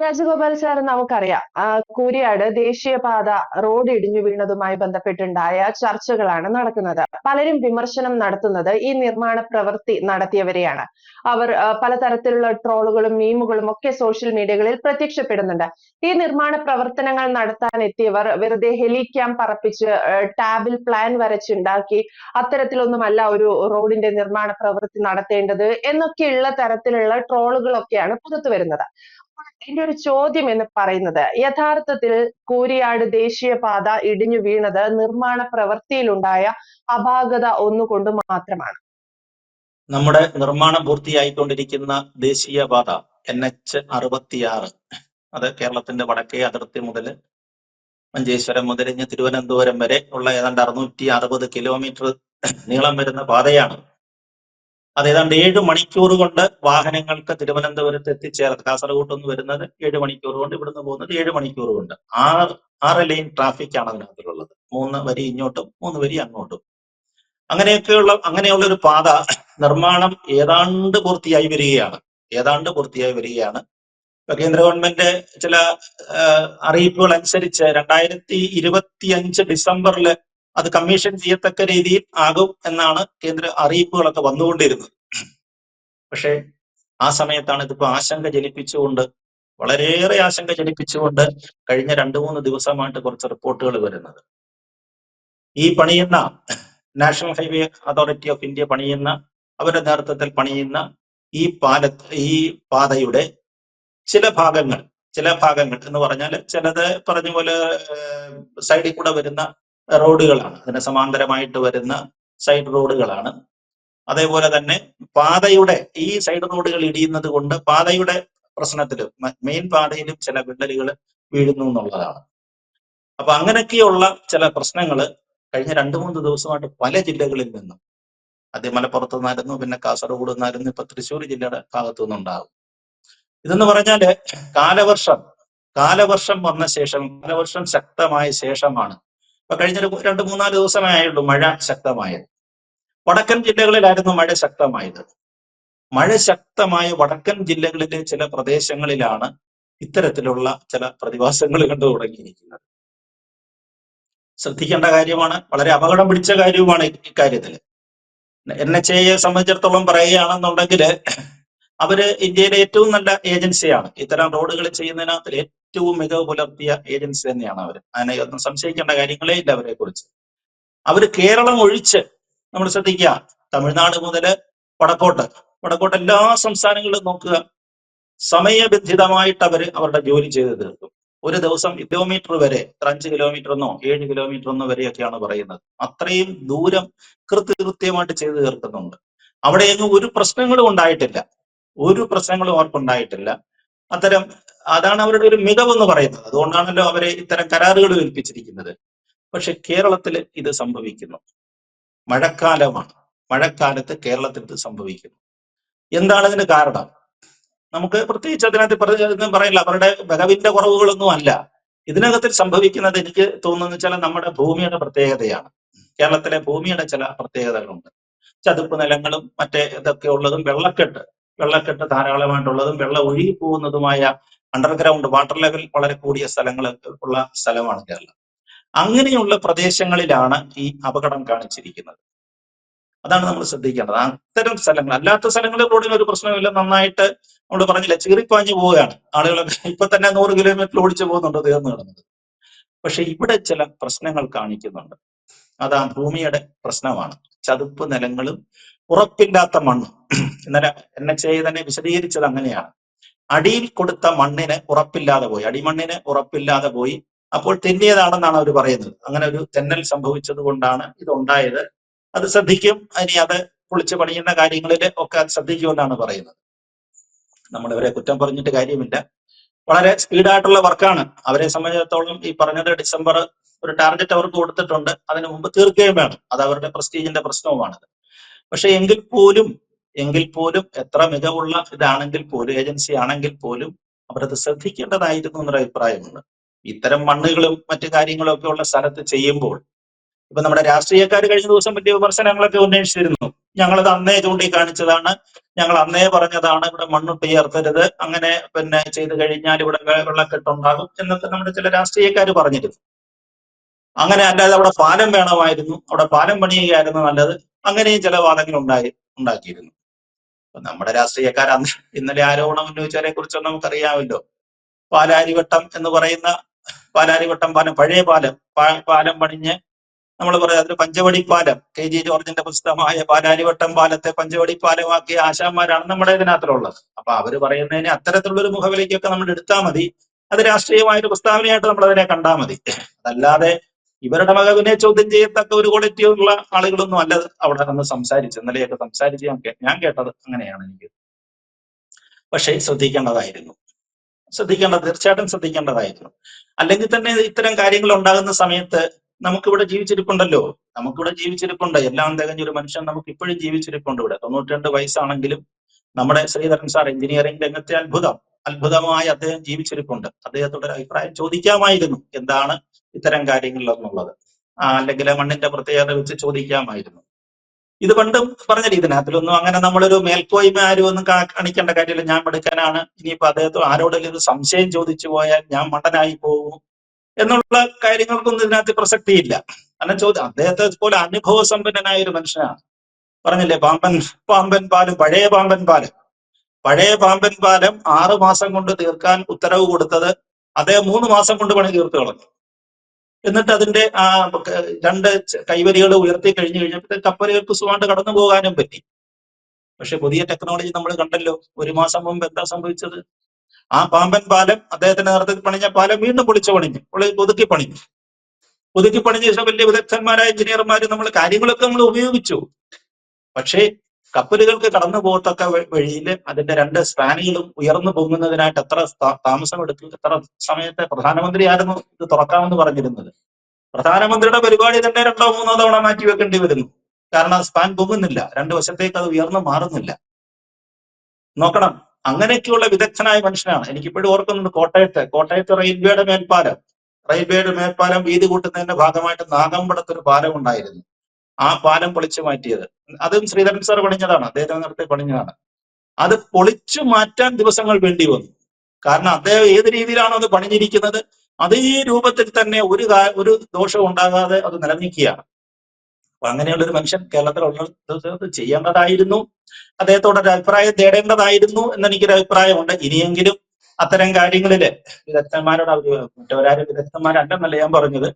Rajagopal sir നമുക്കറിയാം. കൂരിയാട് ദേശീയപാത road ഇടിഞ്ഞു വീണതുമായി ബന്ധപ്പെട്ടുണ്ടായ ചർച്ചകളാണ് നടക്കുന്നത്. പലരും വിമർശനം നടത്തുന്നത് ഈ നിർമ്മാണ പ്രവൃത്തി നടത്തിയവരെയാണ്. അവർ പലതരത്തിലുള്ള ട്രോളുകളും മീമുകളും ഒക്കെ സോഷ്യൽ മീഡിയകളിൽ പ്രത്യക്ഷപ്പെടുന്നുണ്ട്. ഈ നിർമ്മാണ പ്രവർത്തനങ്ങൾ നടത്താൻ എത്തിയവർ വെറുതെ ഹെലിക്യാം പറപ്പിച്ച് ടാബിൽ പ്ലാൻ വരച്ചുണ്ടാക്കി അത്തരത്തിലൊന്നുമല്ല ഒരു റോഡിന്റെ നിർമ്മാണ പ്രവൃത്തി നടത്തേണ്ടത് എന്നൊക്കെയുള്ള തരത്തിലുള്ള ട്രോളുകളൊക്കെയാണ് പുറത്തു വരുന്നത് എന്റെ ഒരു ചോദ്യം എന്ന് പറയുന്നത്. യഥാർത്ഥത്തിൽ കൂരിയാട് ദേശീയപാത ഇടിഞ്ഞു വീണത് നിർമ്മാണ പ്രവൃത്തിയിലുണ്ടായ അപാകത ഒന്നുകൊണ്ട് മാത്രമാണ്. നമ്മുടെ നിർമ്മാണം പൂർത്തിയായിക്കൊണ്ടിരിക്കുന്ന ദേശീയപാത എൻ എച്ച് അറുപത്തിയാറ്. അത് കേരളത്തിന്റെ വടക്കേ അതിർത്തി മുതൽ മഞ്ചേശ്വരം മുതലിഞ്ഞ് തിരുവനന്തപുരം വരെ ഉള്ള ഏതാണ്ട് അറുന്നൂറ്റി അറുപത് കിലോമീറ്റർ നീളം വരുന്ന പാതയാണ്. അത് ഏതാണ്ട് ഏഴ് മണിക്കൂർ കൊണ്ട് വാഹനങ്ങൾക്ക് തിരുവനന്തപുരത്ത് എത്തിച്ചേർന്ന് കാസർഗോഡ് വരുന്നത് ഏഴ് മണിക്കൂർ കൊണ്ട് ഇവിടുന്ന് പോകുന്നത് ഏഴ് മണിക്കൂർ കൊണ്ട്. ആറ് ആറ് ലൈൻ ട്രാഫിക് ആണ് അതിനകത്തുള്ളത്. മൂന്ന് വരി ഇങ്ങോട്ടും മൂന്ന് വരി അങ്ങോട്ടും. അങ്ങനെയൊക്കെയുള്ള അങ്ങനെയുള്ള ഒരു പാത നിർമ്മാണം ഏതാണ്ട് പൂർത്തിയായി വരികയാണ്. ഏതാണ്ട് പൂർത്തിയായി വരികയാണ്. ഇപ്പൊ കേന്ദ്ര ഗവൺമെന്റ് ചില അറിയിപ്പുകൾ അനുസരിച്ച് രണ്ടായിരത്തി ഇരുപത്തി അഞ്ച് ഡിസംബറിൽ അത് കമ്മീഷൻ ചെയ്യത്തക്ക രീതിയിൽ ആകും എന്നാണ് കേന്ദ്ര അറിയിപ്പുകളൊക്കെ വന്നുകൊണ്ടിരുന്നത്. പക്ഷേ ആ സമയത്താണ് ഇതിപ്പോ ആശങ്ക ജനിപ്പിച്ചുകൊണ്ട് വളരെയേറെ ആശങ്ക ജനിപ്പിച്ചുകൊണ്ട് കഴിഞ്ഞ രണ്ടു മൂന്ന് ദിവസമായിട്ട് കുറച്ച് റിപ്പോർട്ടുകൾ വരുന്നത്. ഈ പണിയുന്ന national highway authority of India പണിയുന്ന അവരുടെ നേതൃത്വത്തിൽ പണിയുന്ന ഈ പാല ഈ പാതയുടെ ചില ഭാഗങ്ങൾ ചില ഭാഗങ്ങൾ എന്ന് പറഞ്ഞാൽ ചിലത് പറഞ്ഞ പോലെ സൈഡിൽ കൂടെ വരുന്ന റോഡുകളാണ്. അതിന് സമാന്തരമായിട്ട് വരുന്ന സൈഡ് റോഡുകളാണ്. അതേപോലെ തന്നെ പാതയുടെ ഈ സൈഡ് റോഡുകൾ ഇടിയുന്നത് കൊണ്ട് പാതയുടെ പ്രശ്നത്തിലും മെയിൻ പാതയിലും ചില വിള്ളലുകൾ വീഴുന്നു എന്നുള്ളതാണ്. അപ്പൊ അങ്ങനെയൊക്കെയുള്ള ചില പ്രശ്നങ്ങൾ കഴിഞ്ഞ രണ്ടു മൂന്ന് ദിവസമായിട്ട് പല ജില്ലകളിൽ നിന്നും ആദ്യം മലപ്പുറത്തു നിന്നായിരുന്നു പിന്നെ കാസർഗോഡ് നിന്നായിരുന്നു ഇപ്പൊ തൃശ്ശൂർ ജില്ലയുടെ ഭാഗത്തു നിന്നുണ്ടാകും. ഇതെന്ന് പറഞ്ഞാൽ കാലവർഷം കാലവർഷം വന്ന ശേഷം കാലവർഷം ശക്തമായ ശേഷമാണ് ഇപ്പൊ കഴിഞ്ഞ രണ്ട് മൂന്നാൽ ദിവസമേ ആയുള്ളൂ മഴ ശക്തമായത്. വടക്കൻ ജില്ലകളിലായിരുന്നു മഴ ശക്തമായത്. മഴ ശക്തമായ വടക്കൻ ജില്ലകളിലെ ചില പ്രദേശങ്ങളിലാണ് ഇത്തരത്തിലുള്ള ചില പ്രതിഭാസങ്ങൾ കണ്ടു തുടങ്ങിയിരിക്കുന്നത്. ശ്രദ്ധിക്കേണ്ട കാര്യമാണ് വളരെ അപകടം പിടിച്ച കാര്യവുമാണ് ഇക്കാര്യത്തിൽ എൻ എച്ച് എയെ സംബന്ധിച്ചിടത്തോളം പറയുകയാണെന്നുണ്ടെങ്കിൽ അവർ ഇന്ത്യയിലെ ഏറ്റവും നല്ല ഏജൻസിയാണ്. ഇത്തരം റോഡുകൾ ചെയ്യുന്നതിനകത്ത് ഏറ്റവും മികവ് പുലർത്തിയ ഏജൻസി തന്നെയാണ് അവർ അതിനെ ഒന്നും സംശയിക്കേണ്ട കാര്യങ്ങളേ ഇല്ല അവരെ കുറിച്ച്. അവർ കേരളം ഒഴിച്ച് നമ്മൾ ശ്രദ്ധിക്കുക. തമിഴ്നാട് മുതൽ വടക്കോട്ട്. വടക്കോട്ട് എല്ലാ സംസ്ഥാനങ്ങളിലും നോക്കുക. സമയബന്ധിതമായിട്ട് അവർ അവരുടെ ജോലി ചെയ്ത് തീർക്കും. ഒരു ദിവസം കിലോമീറ്റർ വരെ അഞ്ച് കിലോമീറ്റർ എന്നോ ഏഴ് കിലോമീറ്റർ എന്നോ വരെയൊക്കെയാണ് പറയുന്നത്. അത്രയും ദൂരം കൃത്യകൃത്യമായിട്ട് ചെയ്തു തീർക്കുന്നുണ്ട്. അവിടെ എങ്ങും ഒരു പ്രശ്നങ്ങളും ഉണ്ടായിട്ടില്ല. ഒരു പ്രശ്നങ്ങളും അവർക്കുണ്ടായിട്ടില്ല അത്തരം അതാണ് അവരുടെ ഒരു മികവെന്ന് പറയുന്നത്. അതുകൊണ്ടാണല്ലോ അവരെ ഇത്തരം കരാറുകൾ ഏൽപ്പിച്ചിരിക്കുന്നത്. പക്ഷെ കേരളത്തിൽ ഇത് സംഭവിക്കുന്നു. മഴക്കാലമാണ്. മഴക്കാലത്ത് കേരളത്തിൽ ഇത് സംഭവിക്കുന്നു. എന്താണ് ഇതിന് കാരണം? നമുക്ക് പ്രത്യേകിച്ച് അതിനകത്ത് പറഞ്ഞു പറയില്ല. അവരുടെ മികവിന്റെ കുറവുകളൊന്നും അല്ല. ഇതിനകത്ത് സംഭവിക്കുന്നത് എനിക്ക് തോന്നുന്നത് വെച്ചാൽ നമ്മുടെ ഭൂമിയുടെ പ്രത്യേകതയാണ്. കേരളത്തിലെ ഭൂമിയുടെ ചില പ്രത്യേകതകളുണ്ട്. ചതുപ്പ് നിലങ്ങളും മറ്റേ ഇതൊക്കെ ഉള്ളതും വെള്ളക്കെട്ട്. വെള്ളക്കെട്ട് ധാരാളമായിട്ടുള്ളതും വെള്ളം ഒഴുകി പോകുന്നതുമായ അണ്ടർഗ്രൗണ്ട് വാട്ടർ ലെവൽ വളരെ കൂടിയ സ്ഥലങ്ങൾ ഉള്ള സ്ഥലമാണ് കേരളം. അങ്ങനെയുള്ള പ്രദേശങ്ങളിലാണ് ഈ അപകടം കാണിച്ചിരിക്കുന്നത്. അതാണ് നമ്മൾ ശ്രദ്ധിക്കേണ്ടത്. അത്തരം സ്ഥലങ്ങൾ അല്ലാത്ത സ്ഥലങ്ങളിൽ റോഡിന് ഒരു പ്രശ്നമില്ല നന്നായിട്ട് നമ്മൾ പറഞ്ഞില്ല ചീറിപ്പാഞ്ഞു പോവുകയാണ്. ആളുകളൊക്കെ ഇപ്പൊ തന്നെ നൂറ് കിലോമീറ്റർ ഓടിച്ചു പോകുന്നുണ്ട് തീർന്നു കിടന്നത്. പക്ഷെ ഇവിടെ ചില പ്രശ്നങ്ങൾ കാണിക്കുന്നുണ്ട്. അത് ആ ഭൂമിയുടെ പ്രശ്നമാണ്. ചതുപ്പ് നിലങ്ങളും ഉറപ്പില്ലാത്ത മണ്ണും. ഇന്നലെ എൻ എച്ച് ഐ തന്നെ വിശദീകരിച്ചത് അങ്ങനെയാണ്. അടിയിൽ കൊടുത്ത മണ്ണിന് ഉറപ്പില്ലാതെ പോയി. അടിമണ്ണിന് ഉറപ്പില്ലാതെ പോയി. അപ്പോൾ തെന്നിയതാണെന്നാണ് അവർ പറയുന്നത്. അങ്ങനെ ഒരു തെന്നൽ സംഭവിച്ചത് കൊണ്ടാണ് ഇതുണ്ടായത്. അത് ശ്രദ്ധിക്കും. ഇനി അത് പൊളിച്ചു പണിയുന്ന കാര്യങ്ങളിൽ ഒക്കെ അത് ശ്രദ്ധിക്കുമെന്നാണ് പറയുന്നത്. നമ്മൾ ഇവരെ കുറ്റം പറഞ്ഞിട്ട് കാര്യമില്ല. വളരെ സ്പീഡായിട്ടുള്ള വർക്കാണ്. അവരെ സംബന്ധിച്ചിടത്തോളം ഈ പറഞ്ഞത് ഡിസംബർ ഒരു ടാർഗറ്റ് അവർക്ക് കൊടുത്തിട്ടുണ്ട്. അതിനു മുമ്പ് തീർക്കുകയും വേണം. അത് അവരുടെ പ്രസ്റ്റീജിന്റെ പ്രശ്നവുമാണത്. പക്ഷെ എങ്കിൽ പോലും എങ്കിൽ പോലും എത്ര മികവുള്ള ഇതാണെങ്കിൽ പോലും ഏജൻസി ആണെങ്കിൽ പോലും അവരത് ശ്രദ്ധിക്കേണ്ടതായിരുന്നു എന്നൊരു അഭിപ്രായമുണ്ട്. ഇത്തരം മണ്ണുകളും മറ്റു കാര്യങ്ങളും ഒക്കെ ഉള്ള സ്ഥലത്ത് ചെയ്യുമ്പോൾ ഇപ്പൊ നമ്മുടെ രാഷ്ട്രീയക്കാർ കഴിഞ്ഞ ദിവസം വലിയ വിമർശനങ്ങളൊക്കെ ഉന്നയിച്ചിരുന്നു. ഞങ്ങളത് അന്നേ ചൂണ്ടിക്കാണിച്ചതാണ് ഞങ്ങൾ അന്നേ പറഞ്ഞതാണ് ഇവിടെ മണ്ണിട്ട് ഉയർത്തരുത് അങ്ങനെ പിന്നെ ചെയ്തു കഴിഞ്ഞാൽ ഇവിടെ വെള്ളക്കെട്ടുണ്ടാകും എന്നൊക്കെ നമ്മുടെ ചില രാഷ്ട്രീയക്കാർ പറഞ്ഞിരുന്നു. അങ്ങനെ അല്ലാതെ അവിടെ പാലം വേണമായിരുന്നു അവിടെ പാലം പണിയുകയായിരുന്നു നല്ലത് അങ്ങനെയും ചില വാദങ്ങൾ ഉണ്ടായി ഉണ്ടാക്കിയിരുന്നു. നമ്മുടെ രാഷ്ട്രീയക്കാർ അന്ന് ഇന്നലെ ആരോപണം ഉന്നയിച്ചതിനെ കുറിച്ചൊന്നും നമുക്കറിയാമല്ലോ. പാലാരിവട്ടം എന്ന് പറയുന്ന പാലാരിവട്ടം പാലം പഴയ പാലം പാലം പണിഞ്ഞ് നമ്മൾ പറയാം അതിന് പഞ്ചവടി പാലം കെ ജി ജോർജിന്റെ പുസ്തകമായ പാലാരിവട്ടം പാലത്തെ പഞ്ചവടി പാലമാക്കിയ ആശാന്മാരാണ് നമ്മുടെ ഇതിനകത്തുള്ളത്. അപ്പൊ അവർ പറയുന്നതിന് അത്തരത്തിലുള്ള ഒരു മുഖവിലേക്കൊക്കെ നമ്മൾ എടുത്താൽ മതി. അത് രാഷ്ട്രീയമായ ഒരു പ്രസ്താവനയായിട്ട് നമ്മൾ അതിനെ കണ്ടാൽ മതി. അതല്ലാതെ ഇവരുടെ മകവിനെ ചോദ്യം ചെയ്യത്തക്ക ഒരു ക്വാളിറ്റി ഉള്ള ആളുകളൊന്നും അല്ല അവിടെ നിന്ന് സംസാരിച്ചു ഇന്നലെയൊക്കെ സംസാരിച്ച് ഞാൻ ഞാൻ കേട്ടത് അങ്ങനെയാണ് എനിക്ക്. പക്ഷേ ശ്രദ്ധിക്കേണ്ടതായിരുന്നു. ശ്രദ്ധിക്കേണ്ടത് തീർച്ചയായിട്ടും ശ്രദ്ധിക്കേണ്ടതായിരുന്നു. അല്ലെങ്കിൽ തന്നെ ഇത്തരം കാര്യങ്ങൾ ഉണ്ടാകുന്ന സമയത്ത് നമുക്കിവിടെ ജീവിച്ചിരിപ്പുണ്ടല്ലോ. നമുക്കിവിടെ ജീവിച്ചിരിപ്പുണ്ട്. എല്ലാം തികഞ്ഞ ഒരു മനുഷ്യൻ നമുക്ക് ഇപ്പോഴും ജീവിച്ചിരിപ്പുണ്ട് ഇവിടെ. തൊണ്ണൂറ്റിരണ്ട് വയസ്സാണെങ്കിലും നമ്മുടെ ശ്രീധരൻ സാർ എഞ്ചിനീയറിംഗ് രംഗത്തെ അത്ഭുതം. അത്ഭുതമായി അദ്ദേഹം ജീവിച്ചിരിപ്പുണ്ട്. അദ്ദേഹത്തോടെ ഒരു അഭിപ്രായം ചോദിക്കാമായിരുന്നു. എന്താണ് ഇത്തരം ആ, അല്ലെങ്കിൽ മണ്ണിന്റെ പ്രത്യേകത വെച്ച് ചോദിക്കാമായിരുന്നു. ഇത് പണ്ടും പറഞ്ഞില്ല ഇതിനകത്തിലൊന്നും അങ്ങനെ നമ്മളൊരു മേൽക്കോയ്മ ആരും ഒന്നും കാണിക്കേണ്ട കാര്യമില്ല. ഞാൻ മിടുക്കനാണ്. ഇനിയിപ്പോ അദ്ദേഹത്തെ ആരോടെങ്കിലും ഒരു സംശയം ചോദിച്ചു പോയാൽ ഞാൻ മണ്ടനായി പോകും എന്നുള്ള കാര്യങ്ങൾക്കൊന്നും ഇതിനകത്ത് പ്രസക്തിയില്ല. കാരണം ചോദ്യം അദ്ദേഹത്തെ പോലെ അനുഭവ സമ്പന്നനായ ഒരു മനുഷ്യനാണ്. പറഞ്ഞില്ലേ പാമ്പൻ പാമ്പൻ പാലം പഴയ പാമ്പൻ പാലം. പഴയ പാമ്പൻ പാലം ആറു മാസം കൊണ്ട് തീർക്കാൻ ഉത്തരവ് കൊടുത്തത് അദ്ദേഹം മൂന്ന് മാസം കൊണ്ട് പണി തീർത്തു കളഞ്ഞു. എന്നിട്ട് അതിന്റെ ആ രണ്ട് കൈവരികൾ ഉയർത്തി കഴിഞ്ഞു കഴിഞ്ഞപ്പോൾ കപ്പലുകൾക്ക് സുഖമായിട്ട് കടന്നു പോകാനും പറ്റി. പക്ഷെ പുതിയ ടെക്നോളജി നമ്മൾ കണ്ടല്ലോ ഒരു മാസം മുമ്പ് എന്താ സംഭവിച്ചത്? ആ പാമ്പൻ പാലം അദ്ദേഹത്തിന്റെ നേതൃത്വത്തിൽ പണിഞ്ഞ പാലം വീണ്ടും പൊളിച്ചു പണിഞ്ഞു പുതുക്കി പണിഞ്ഞു. പുതുക്കി പണിഞ്ഞ ശേഷം വലിയ വിദഗ്ധന്മാരായ എഞ്ചിനീയർമാർ നമ്മൾ കാര്യങ്ങളൊക്കെ നമ്മൾ ഉപയോഗിച്ചു. പക്ഷേ കപ്പലുകൾക്ക് കടന്നു പോകത്തക്ക വഴിയിൽ അതിന്റെ രണ്ട് സ്പാനുകളും ഉയർന്നു പൊങ്ങുന്നതിനായിട്ട് എത്ര താമസമെടുത്തു എത്ര സമയത്തെ പ്രധാനമന്ത്രിയായിരുന്നു ഇത് തുറക്കാമെന്ന് പറഞ്ഞിരുന്നത്. പ്രധാനമന്ത്രിയുടെ പരിപാടി തന്നെ രണ്ടോ മൂന്നോ തവണ മാറ്റി വെക്കേണ്ടി വരുന്നു. കാരണം സ്പാൻ പൊങ്ങുന്നില്ല. രണ്ടു വശത്തേക്ക് അത് ഉയർന്നു മാറുന്നില്ല. നോക്കണം. അങ്ങനെയൊക്കെയുള്ള വിദഗ്ധനായ മനുഷ്യനാണ്. എനിക്കിപ്പോഴും ഓർക്കുന്നുണ്ട് കോട്ടയത്ത്. കോട്ടയത്ത് റെയിൽവേയുടെ മേൽപ്പാലം. റെയിൽവേയുടെ മേൽപ്പാലം വീതി കൂട്ടുന്നതിന്റെ ഭാഗമായിട്ട് നാഗമ്പടത്ത് ഒരു പാലം ഉണ്ടായിരുന്നു. ആ പാലം പൊളിച്ചു മാറ്റിയത്. അതും ശ്രീധരൻ സാർ പണിഞ്ഞതാണ്. അദ്ദേഹത്തിന് നേരത്തെ പണിഞ്ഞതാണ്. അത് പൊളിച്ചു മാറ്റാൻ ദിവസങ്ങൾ വേണ്ടി വന്നു. കാരണം അദ്ദേഹം ഏത് രീതിയിലാണോ അത് പണിഞ്ഞിരിക്കുന്നത്? അതേ രൂപത്തിൽ തന്നെ ഒരു ഒരു ദോഷം ഉണ്ടാകാതെ അത് നിലനിൽക്കുകയാണ്. അപ്പൊ അങ്ങനെയുള്ള ഒരു മനുഷ്യൻ കേരളത്തിലുള്ള ചെയ്യേണ്ടതായിരുന്നു. അദ്ദേഹത്തോട് ഒരു അഭിപ്രായം തേടേണ്ടതായിരുന്നു എന്നെനിക്കൊരു അഭിപ്രായമുണ്ട്. ഇനിയെങ്കിലും അത്തരം കാര്യങ്ങളിൽ വിദഗ്ധന്മാരോട് അവർ മറ്റവരാരും വിദഗ്ധന്മാരല്ലെന്നല്ല ഞാൻ പറഞ്ഞത്.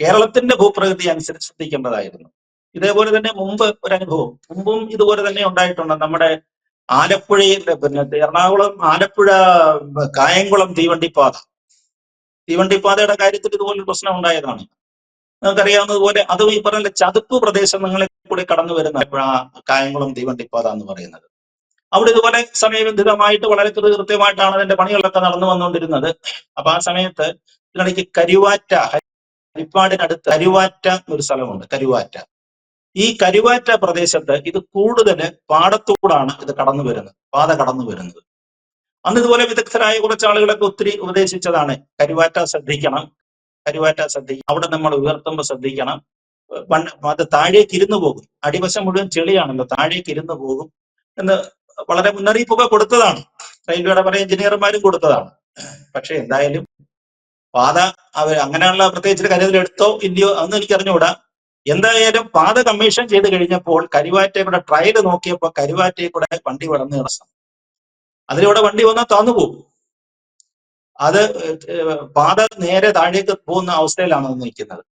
കേരളത്തിന്റെ ഭൂപ്രകൃതി അനുസരിച്ച് ശ്രദ്ധിക്കേണ്ടതായിരുന്നു. ഇതേപോലെ തന്നെ മുമ്പ് ഒരു അനുഭവം മുമ്പും ഇതുപോലെ തന്നെ ഉണ്ടായിട്ടുണ്ട്. നമ്മുടെ ആലപ്പുഴയിൽ പിന്നെ എറണാകുളം ആലപ്പുഴ കായംകുളം തീവണ്ടിപ്പാത. തീവണ്ടിപ്പാതയുടെ കാര്യത്തിൽ ഇതുപോലൊരു പ്രശ്നം ഉണ്ടായതാണ്. നമുക്കറിയാവുന്നതുപോലെ അത് ഈ പറഞ്ഞ ചതുപ്പ് പ്രദേശങ്ങളിൽ കൂടി കടന്നു വരുന്ന കായംകുളം തീവണ്ടിപ്പാത എന്ന് പറയുന്നത്. അവിടെ ഇതുപോലെ സമയബന്ധിതമായിട്ട് വളരെ കൃത്യമായിട്ടാണ് അതിന്റെ പണികളൊക്കെ നടന്നു വന്നുകൊണ്ടിരുന്നത്. അപ്പൊ ആ സമയത്ത് ഇതിനിടയ്ക്ക് കരുവാറ്റ ഹരിപ്പാടിനടുത്ത് കരുവാറ്റ എന്നൊരു സ്ഥലമുണ്ട്. കരുവാറ്റ. ഈ കരുവാറ്റ പ്രദേശത്ത് ഇത് കൂടുതൽ പാടത്തൂടാണ് ഇത് കടന്നു വരുന്നത് പാത കടന്നു വരുന്നത്. അന്ന് ഇതുപോലെ വിദഗ്ധരായ കുറച്ച് ആളുകളൊക്കെ ഒത്തിരി ഉപദേശിച്ചതാണ് കരുവാറ്റ ശ്രദ്ധിക്കണം കരുവാറ്റ ശ്രദ്ധിക്കണം അവിടെ നമ്മൾ ഉയർത്തുമ്പോൾ ശ്രദ്ധിക്കണം. മണ്ണ് അത് താഴേക്ക് ഇരുന്നു പോകും. അടിവശം മുഴുവൻ ചെളിയാണല്ലോ താഴേക്ക് ഇരുന്നു പോകും എന്ന് വളരെ മുന്നറിയിപ്പൊക്കെ കൊടുത്തതാണ്. റെയിൽവേയുടെ പല എഞ്ചിനീയർമാരും കൊടുത്തതാണ്. പക്ഷെ എന്തായാലും പാത അവർ അങ്ങനെയുള്ള പ്രത്യേകിച്ച് കരുതലെടുത്തോ ഇല്ലയോ അതൊന്നും എനിക്ക് അറിഞ്ഞുകൂടാ എന്തായാലും പാത കമ്മീഷൻ ചെയ്ത് കഴിഞ്ഞപ്പോൾ കരുവാറ്റയുടെ ട്രയൽ നോക്കിയപ്പോൾ കരുവാറ്റയുടെ കൂടെ വണ്ടി വളർന്നു കിടസം അതിലൂടെ വണ്ടി വന്നാൽ താന്നു പോകും അത് പാത നേരെ താഴേക്ക് പോകുന്ന അവസ്ഥയിലാണ് നിൽക്കുന്നത്.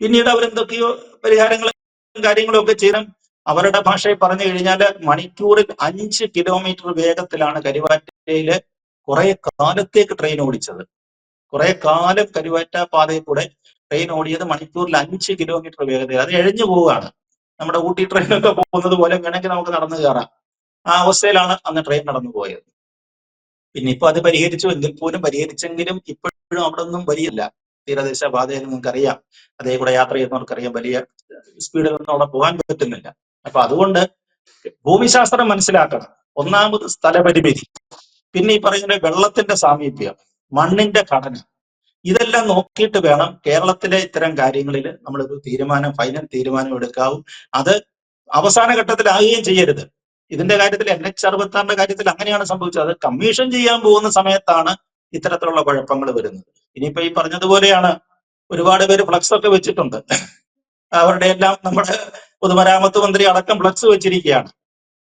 പിന്നീട് അവരെന്തൊക്കെയോ പരിഹാരങ്ങളും കാര്യങ്ങളും ഒക്കെ ചെയ്യണം അവരുടെ ഭാഷയിൽ പറഞ്ഞു കഴിഞ്ഞാൽ മണിക്കൂറിൽ അഞ്ച് കിലോമീറ്റർ വേഗത്തിലാണ് കരുവാറ്റയിൽ കുറെ കാലത്തേക്ക് ട്രെയിൻ ഓടിച്ചത്. കുറെ കാലം കരുവാറ്റ പാതയിൽ കൂടെ ട്രെയിൻ ഓടിയത് മണിക്കൂറിൽ അഞ്ച് കിലോമീറ്റർ വേഗതയിൽ. അത് എഴഞ്ഞു പോവുകയാണ്. നമ്മുടെ ഊട്ടി ട്രെയിനൊക്കെ പോകുന്നത് പോലെ വേണമെങ്കിൽ നമുക്ക് നടന്നു കയറാം. ആ അവസ്ഥയിലാണ് അന്ന് ട്രെയിൻ നടന്നു പോയത്. പിന്നെ ഇപ്പൊ അത് പരിഹരിച്ചു എങ്കിൽ പോലും പരിഹരിച്ചെങ്കിലും ഇപ്പോഴും അവിടെ ഒന്നും വലിയല്ല തീരദേശ പാതയിൽ നിങ്ങൾക്കറിയാം. അതേ കൂടെ യാത്ര ചെയ്യുന്നവർക്കറിയാം വലിയ സ്പീഡിൽ ഒന്നും അവിടെ പോകാൻ പറ്റുന്നില്ല. അപ്പൊ അതുകൊണ്ട് ഭൂമിശാസ്ത്രം മനസ്സിലാക്കണം. ഒന്നാമത് സ്ഥലപരിമിതി. പിന്നെ ഈ പറയുന്ന വെള്ളത്തിന്റെ സാമീപ്യം. മണ്ണിന്റെ ഘടന. ഇതെല്ലാം നോക്കിയിട്ട് വേണം കേരളത്തിലെ ഇത്തരം കാര്യങ്ങളിൽ നമ്മളൊരു തീരുമാനം ഫൈനൽ തീരുമാനം എടുക്കാവും. അത് അവസാന ഘട്ടത്തിലാകുകയും ചെയ്യരുത്. ഇതിന്റെ കാര്യത്തിൽ എൻ എച്ച് അറുപത്തി ആറിന്റെ കാര്യത്തിൽ അങ്ങനെയാണ് സംഭവിച്ചത്. അത് കമ്മീഷൻ ചെയ്യാൻ പോകുന്ന സമയത്താണ് ഇത്തരത്തിലുള്ള കുഴപ്പങ്ങൾ വരുന്നത്. ഇനിയിപ്പോ ഈ പറഞ്ഞതുപോലെയാണ് ഒരുപാട് പേര് ഫ്ലക്സ് ഒക്കെ വെച്ചിട്ടുണ്ട്. അവരുടെ എല്ലാം നമ്മുടെ പൊതുമരാമത്ത് മന്ത്രി അടക്കം ഫ്ലക്സ് വെച്ചിരിക്കുകയാണ്.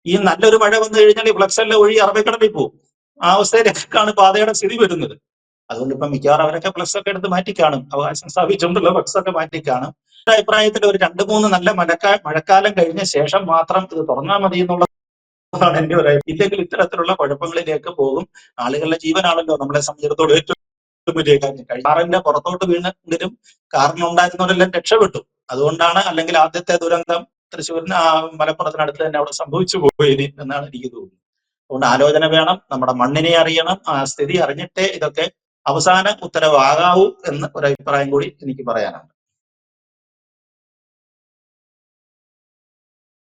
ഈ നല്ലൊരു മഴ വന്നു കഴിഞ്ഞാൽ ഈ ഫ്ലക്സ് എല്ലാം ഒഴി അറബിക്കടലിൽ പോകും. ആ അവസ്ഥയിലേക്കാണ് പാതയുടെ സ്ഥിതി വരുന്നത്. അതുകൊണ്ട് ഇപ്പൊ മിക്കവാറും അവരൊക്കെ പ്ലസ് ഒക്കെ എടുത്ത് മാറ്റിക്കാണും. അവകാശം സ്ഥാപിച്ചുകൊണ്ടുള്ള പ്ലസ് ഒക്കെ മാറ്റിക്കാണും. എന്റെ അഭിപ്രായത്തിൽ ഒരു രണ്ട് മൂന്ന് നല്ല മഴക്കാ മഴക്കാലം കഴിഞ്ഞ ശേഷം മാത്രം ഇത് തുറന്നാൽ മതി എന്നുള്ളതാണ് എന്റെ ഒരു ഇല്ലെങ്കിൽ ഇത്തരത്തിലുള്ള കുഴപ്പങ്ങളിലേക്ക് പോകും. ആളുകളുടെ ജീവനാണല്ലോ നമ്മളെ സംബന്ധിച്ചിടത്തോളം ഏറ്റവും വലിയ കാര്യം. കാറിന്റെ പുറത്തോട്ട് വീണെങ്കിലും കാറിനുണ്ടായിരുന്നവരെല്ലാം രക്ഷപ്പെട്ടു. അതുകൊണ്ടാണ് അല്ലെങ്കിൽ ആദ്യത്തെ ദുരന്തം തൃശ്ശൂരിന് മലപ്പുറത്തിനടുത്ത് തന്നെ അവിടെ സംഭവിച്ചു പോയി എന്നാണ് എനിക്ക് തോന്നുന്നത്. അതുകൊണ്ട് ആലോചന വേണം. നമ്മുടെ മണ്ണിനെ അറിയണം. ആ സ്ഥിതി അറിഞ്ഞിട്ടേ ഇതൊക്കെ അവസാന ഉത്തരവാകാവൂ എന്ന് ഒരു അഭിപ്രായം കൂടി എനിക്ക് പറയാനുണ്ട്.